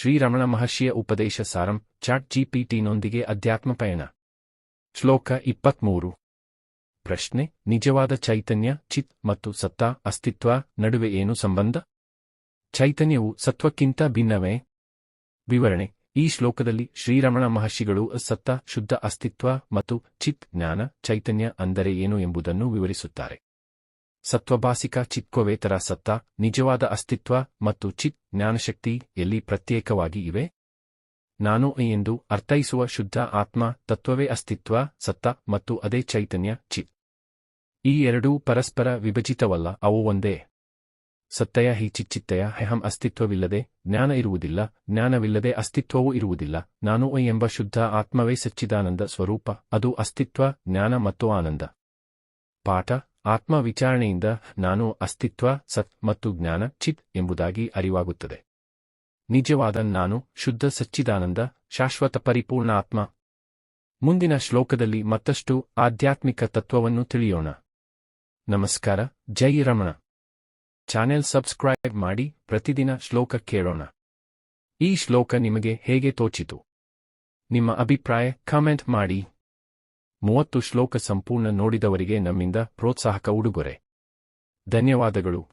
ಶ್ರೀರಮಣ ಮಹರ್ಷಿಯ ಉಪದೇಶ ಸಾರಂ ಚಾಟ್ ಜಿಪಿಟಿನೊಂದಿಗೆ ಅಧ್ಯಾತ್ಮ ಪಯಣ. ಶ್ಲೋಕ ಇಪ್ಪತ್ಮೂರು. ಪ್ರಶ್ನೆ, ನಿಜವಾದ ಚೈತನ್ಯ, ಚಿತ್ ಮತ್ತು ಸತ್ತ ಅಸ್ತಿತ್ವ ನಡುವೆ ಏನು ಸಂಬಂಧ? ಚೈತನ್ಯವು ಸತ್ವಕ್ಕಿಂತ ಭಿನ್ನವೇ? ವಿವರಣೆ, ಈ ಶ್ಲೋಕದಲ್ಲಿ ಶ್ರೀರಮಣ ಮಹರ್ಷಿಗಳು ಸತ್ತ, ಶುದ್ಧ ಅಸ್ತಿತ್ವ ಮತ್ತು ಚಿತ್ ಜ್ಞಾನ, ಚೈತನ್ಯ ಅಂದರೆ ಏನು ಎಂಬುದನ್ನು ವಿವರಿಸುತ್ತಾರೆ. ಸತ್ವಭಾಸಿಕ ಚಿತ್ಕೋವೇತರ ಸತ್ತ, ನಿಜವಾದ ಅಸ್ತಿತ್ವ ಮತ್ತು ಚಿತ್ ಜ್ಞಾನಶಕ್ತಿ ಎಲ್ಲಿ ಪ್ರತ್ಯೇಕವಾಗಿ ಇವೆ? ನಾನು ಎಂದು ಅರ್ಥೈಸುವ ಶುದ್ಧ ಆತ್ಮ ತತ್ವವೇ ಅಸ್ತಿತ್ವ, ಸತ್ತ ಮತ್ತು ಅದೇ ಚೈತನ್ಯ, ಚಿತ್. ಈ ಎರಡೂ ಪರಸ್ಪರ ವಿಭಜಿತವಲ್ಲ, ಅವು ಒಂದೇ. ಸತ್ತಯ ಹಿ ಚಿಚ್ಚಿತ್ತಯ ಹೆಹಂ ಅಸ್ತಿತ್ವವಿಲ್ಲದೆ ಜ್ಞಾನ ಇರುವುದಿಲ್ಲ, ಜ್ಞಾನವಿಲ್ಲದೆ ಅಸ್ತಿತ್ವವೂ ಇರುವುದಿಲ್ಲ. ನಾನು ಎಂಬ ಶುದ್ಧ ಆತ್ಮವೇ ಸಚ್ಚಿದಾನಂದ ಸ್ವರೂಪ, ಅದು ಅಸ್ತಿತ್ವ, ಜ್ಞಾನ ಮತ್ತು ಆನಂದ. ಪಾಠ ಆತ್ಮ ವಿಚಾರಣೆಯಿಂದ ನಾನು ಅಸ್ತಿತ್ವ, ಸತ್ ಮತ್ತು ಜ್ಞಾನ, ಚಿತ್ ಎಂಬುದಾಗಿ ಅರಿವಾಗುತ್ತದೆ. ನಿಜವಾದ ನಾನು ಶುದ್ಧ ಸಚ್ಚಿದಾನಂದ, ಶಾಶ್ವತ ಪರಿಪೂರ್ಣ ಆತ್ಮ. ಮುಂದಿನ ಶ್ಲೋಕದಲ್ಲಿ ಮತ್ತಷ್ಟು ಆಧ್ಯಾತ್ಮಿಕ ತತ್ವವನ್ನು ತಿಳಿಯೋಣ. ನಮಸ್ಕಾರ, ಜೈ ರಮಣ. ಚಾನೆಲ್ ಸಬ್ಸ್ಕ್ರೈಬ್ ಮಾಡಿ ಪ್ರತಿದಿನ ಶ್ಲೋಕ ಕೇಳೋಣ. ಈ ಶ್ಲೋಕ ನಿಮಗೆ ಹೇಗೆ ತೋಚಿತು? ನಿಮ್ಮ ಅಭಿಪ್ರಾಯ ಕಾಮೆಂಟ್ ಮಾಡಿ. ಮೂವತ್ತು ಶ್ಲೋಕ ಸಂಪೂರ್ಣ ನೋಡಿದವರಿಗೆ ನಮ್ಮಿಂದ ಪ್ರೋತ್ಸಾಹಕ ಉಡುಗೊರೆ. ಧನ್ಯವಾದಗಳು.